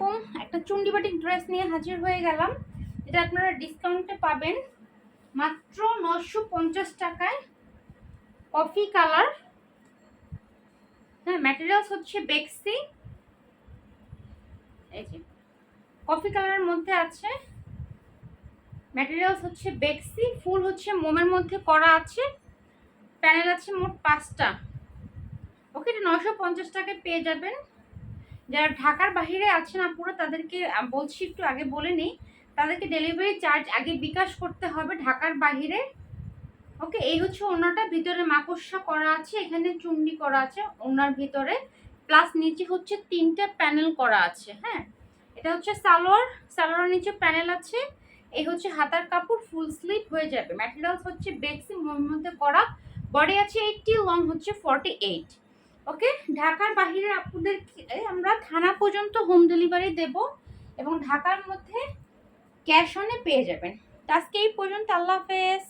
এরকম একটা চুন্ডিবাটিক ড্রেস নিয়ে হাজির হয়ে গেলাম। যেটা আপনারা ডিসকাউন্টে পাবেন। মাত্র নশো পঞ্চাশ টাকায় কফি কালার হ্যাঁ ম্যাটেরিয়ালস হচ্ছে বেক্সি কফি কালারের মধ্যে আছে। ম্যাটেরিয়ালস হচ্ছে বেক্সি ফুল হচ্ছে মোমের মধ্যে করা আছে। প্যানেল আছে মোট পাঁচটা। ওকে এটা নশো পঞ্চাশ টাকায় পেয়ে যাবেন। যারা ঢাকার বাইরে আছেন আপুরা, তাদেরকে বলছি একটু আগে বলে নিই, তাদেরকে ডেলিভারি চার্জ আগে বিকাশ করতে হবে ঢাকার বাইরে। ওকে এই হচ্ছে ওনাটা, ভিতরে মাকড়সা করা আছে, এখানে চুন্ডি করা আছে ওনার ভিতরে। প্লাস নিচে হচ্ছে তিনটা প্যানেল করা আছে হ্যাঁ? এটা হচ্ছে সালোয়ার সালোয়ার নিচে প্যানেল আছে। এই হচ্ছে হাতার কাপড় ফুল স্লিভ হয়ে যাবে। ম্যাটেরিয়ালস হচ্ছে বেক্সি মধ্যে করা। বডি আছে এইটটি লং হচ্ছে ফর্টি এইট ওকে? ঢাকার বাহিরে আপনাদের আমরা থানা পর্যন্ত হোম ডেলিভারি দেব এবং ঢাকার মধ্যে ক্যাশ অনে পেয়ে যাবেন। আজকে এই পর্যন্ত, আল্লাহ হাফেজ।